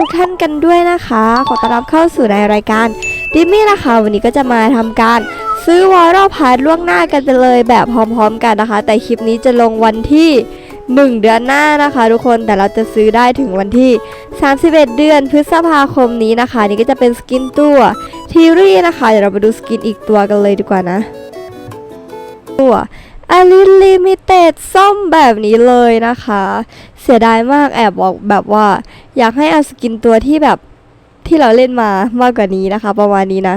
ทุกท่านกันด้วยนะคะ ขอต้อนรับเข้าสู่ในรายการดิมมี่นะคะ วันนี้ก็จะมาทำการซื้อวอลล์พาร์ทล่วงหน้ากันไปเลยแบบพร้อมๆกันนะคะ แต่คลิปนี้จะลงวันที่ 1 เดือนหน้านะคะ ทุกคนแต่เราจะซื้อได้ถึงวันที่ 31 เดือนพฤษภาคมนี้นะคะ นี่ก็จะเป็นสกินตัวทีรี่นะคะ เดี๋ยวเราไปดูสกินอีกตัวกันเลยดีกว่านะ ตัว อลิลิมิเต็ดส้มแบบนี้เลยนะคะ เสียดายมากแอบบอกแบบว่า อยากให้เอาสกินตัวที่แบบที่เราเล่นมามากกว่านี้นะคะ ประมาณนี้นะ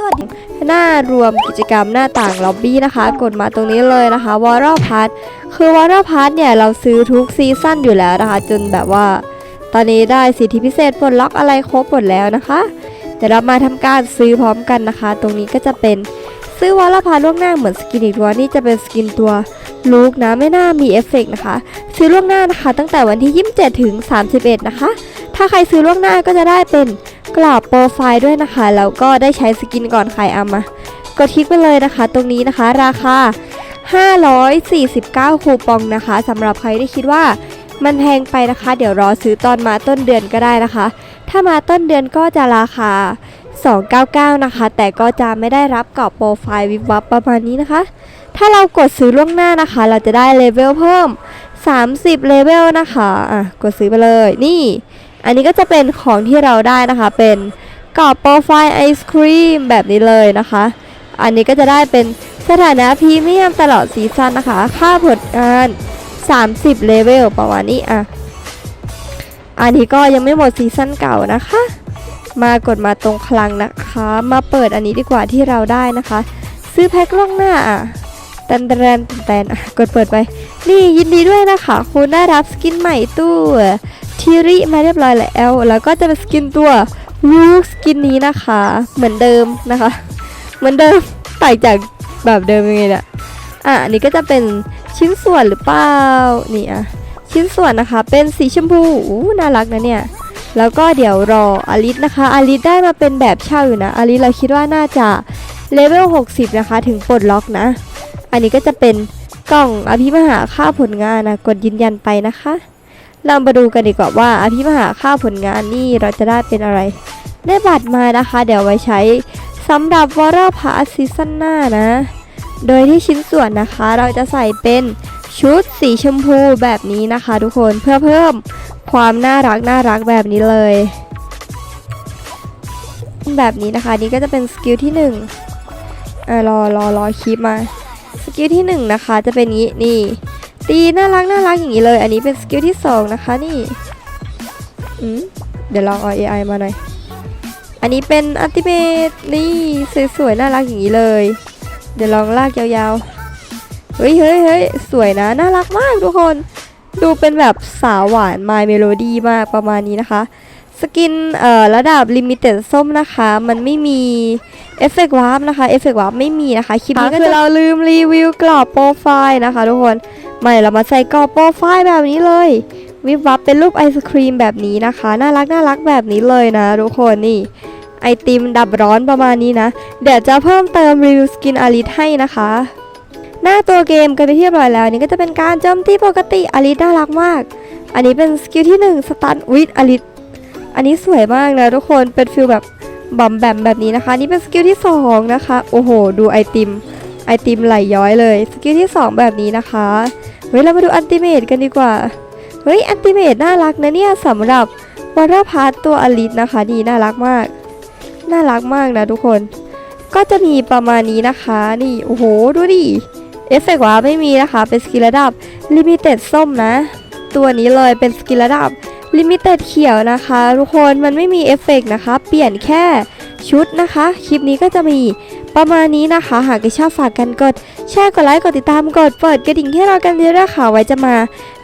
สวัสดีหน้ารวมกิจกรรมหน้าต่างล็อบบี้นะคะ กดมาตรงนี้เลยนะคะวอร์ l พาร์ทคือวอร์ l พาร์ทเนี่ยเราซื้อทุกซีซั่นอยู่แล้วนะคะ จนแบบว่า ตอนนี้ได้สิทธิพิเศษปลดล็อกอะไรครบหมดแล้วนะคะเดี๋ยวเรามาทำการซื้อพร้อมกันนะคะ ตรงนี้ก็จะเป็นซื้อวอร์พาร์ทล่วงหน้าเหมือนสกินอีกตัวนี่จะเป็นสกินตัวลูกนะไม่น่ามีเอฟเฟกต์นะคะ ซื้อล่วงหน้านะคะ ตั้งแต่วันที่ 27 ถึง 31 นะคะ ถ้าใครซื้อล่วงหน้าก็จะได้เป็น กรอบโปรไฟล์ด้วยนะคะ แล้วก็ได้ใช้สกินก่อนขายเอามากดคลิกไปเลยนะคะ ตรงนี้นะคะราคา 549 คูปองนะคะสำหรับใครที่คิดว่ามันแพงไปนะคะ เดี๋ยวรอซื้อตอนมาต้นเดือนก็ได้นะคะ ถ้ามาต้นเดือนก็จะราคา 299 นะคะ แต่ก็จะไม่ได้รับกรอบโปรไฟล์วิบวับประมาณนี้นะคะ ถ้าเรากดซื้อล่วงหน้านะคะ เราจะได้เลเวลเพิ่ม 30 เลเวลนะคะ อะ กดซื้อไปเลย นี่ อันนี้ก็จะเป็นของที่เราได้นะคะ เป็นกรอบโปรไฟล์ไอศครีมแบบนี้เลยนะคะ อันนี้ก็จะได้เป็นสถานะพรีเมียมตลอดซีซั่นนะคะ ค่าผลงาน 30 เลเวลประมาณนี้อะ อันนี้ก็ยังไม่หมดซีซั่นเก่านะคะ มากดมาตรงคลังนะคะ มาเปิดอันนี้ดีกว่าที่เราได้นะคะ ซื้อแพ็คล่วงหน้าอะแตนแตนแตนอะกดเปิดไป นี่ยินดีด้วยนะคะ คุณได้รับสกินใหม่ตู้ ทีริมาเรียบร้อยแล้ว แล้วก็จะเป็นสกินตัวรูกสกินนี้นะคะ เหมือนเดิมนะคะ เหมือนเดิมต่างจากแบบเดิมยังไงเนี่ยอะอันนี้ก็จะเป็นชิ้นส่วนหรือเปล่านี่อะชิ้นส่วนนะคะ เป็นสีชมพูอู้น่ารักนะเนี่ยแล้วก็เดี๋ยวรออลิสนะคะอลิสได้มาเป็นแบบเช่าอยู่นะอลิสเราคิดว่าน่าจะเลเวล60 นะคะ ถึงปลดล็อกนะ อันนี้ก็จะเป็นกล่องอภิมหาค่าผลงานนะกดยืนยันไปนะคะ เรามาดูกันดีกว่าว่าอภิมหาค่าผลงานนี่เราจะได้เป็นอะไร ได้บัตรมานะคะ เดี๋ยวไว้ใช้สำหรับวอร์พาสซีซั่นหน้านะ โดยที่ชิ้นส่วนนะคะเราจะใส่เป็นชุดสีชมพูแบบนี้นะคะทุกคนเพื่อเพิ่มความน่ารักน่ารักแบบนี้เลย แบบนี้นะคะนี่ก็จะเป็นสกิลที่หนึ่งอ่ารอรอรอคลิปมา สกิลที่หนึ่งนะคะจะเป็นนี้นี่ ตีน่ารักน่ารักอย่างนี้เลย อันนี้เป็นสกิลที่สองนะคะนี่อืมเดี๋ยวลองเอา AI มาหน่อย อันนี้เป็นอัลติเมทนี่สวยๆน่ารักอย่างนี้เลย เดี๋ยวลองลากยาวๆ เฮ้ยเฮ้ยเฮ้ยสวยนะ น่ารักมากทุกคน ดูเป็นแบบสาวหวาน My Melody มากประมาณนี้นะคะ สกินเอ่อระดับลิมิเต็ดส้มนะคะ มันไม่มีเอฟเฟกต์วาร์ปนะคะ เอฟเฟกต์วาร์ปไม่มีนะคะ คลิปนี้ก็คือเราลืมรีวิวกรอบโปรไฟล์นะคะทุกคน ไม่เรามาใส่กรอบโปรไฟล์แบบนี้เลย วิบวับเป็นรูปไอศครีมแบบนี้นะคะ น่ารักน่ารักแบบนี้เลยนะทุกคนนี่ไอติมดับร้อนประมาณนี้นะ เดี๋ยวจะเพิ่มเติมรีวิวสกินอาริทให้นะคะ หน้าตัวเกมกันไปเรียบร้อยแล้วนี่ก็จะเป็นการโจมตีปกติอาริทน่ารักมาก อันนี้เป็นสกิลที่1สตันวิดอาริทอันนี้สวยมากนะทุกคนเป็นฟิลแบบบอมแบมแบบนี้นะคะนนี่เป็นสกิลที่สองนะคะ โอ้โห ดูไอติม ไอติมไหลย้อยเลยสกิลที่สองแบบนี้นะคะเฮ้ยเรามาดูอันติเมตกันดีกว่าเฮ้ยอันติเมตน่ารักนะเนี่ยสำหรับวอเตอร์พาร์ตตัวอาริทนะคะนี่น่ารักมาก น่ารักมากนะทุกคน ก็จะมีประมาณนี้นะคะ นี่โอ้โหดูดิเอฟเฟกต์ว่าไม่มีนะคะ เป็นสกิลระดับลิมิเต็ดส้มนะ ตัวนี้เลยเป็นสกิลระดับลิมิเต็ดเขียวนะคะ ทุกคนมันไม่มีเอฟเฟกต์นะคะ เปลี่ยนแค่ชุดนะคะ คลิปนี้ก็จะมี ประมาณนี้นะคะ หากใครชอบฝากกันกด แชร์กดไลค์กดติดตามกดเปิดกระดิ่งให้เรากันเยอะๆค่ะไว้จะมา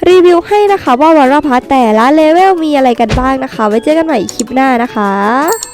รีวิวให้นะคะว่าวอร์พาแต่ละเลเวลมีอะไรกันบ้างนะคะ ไว้เจอกันใหม่คลิปหน้านะคะ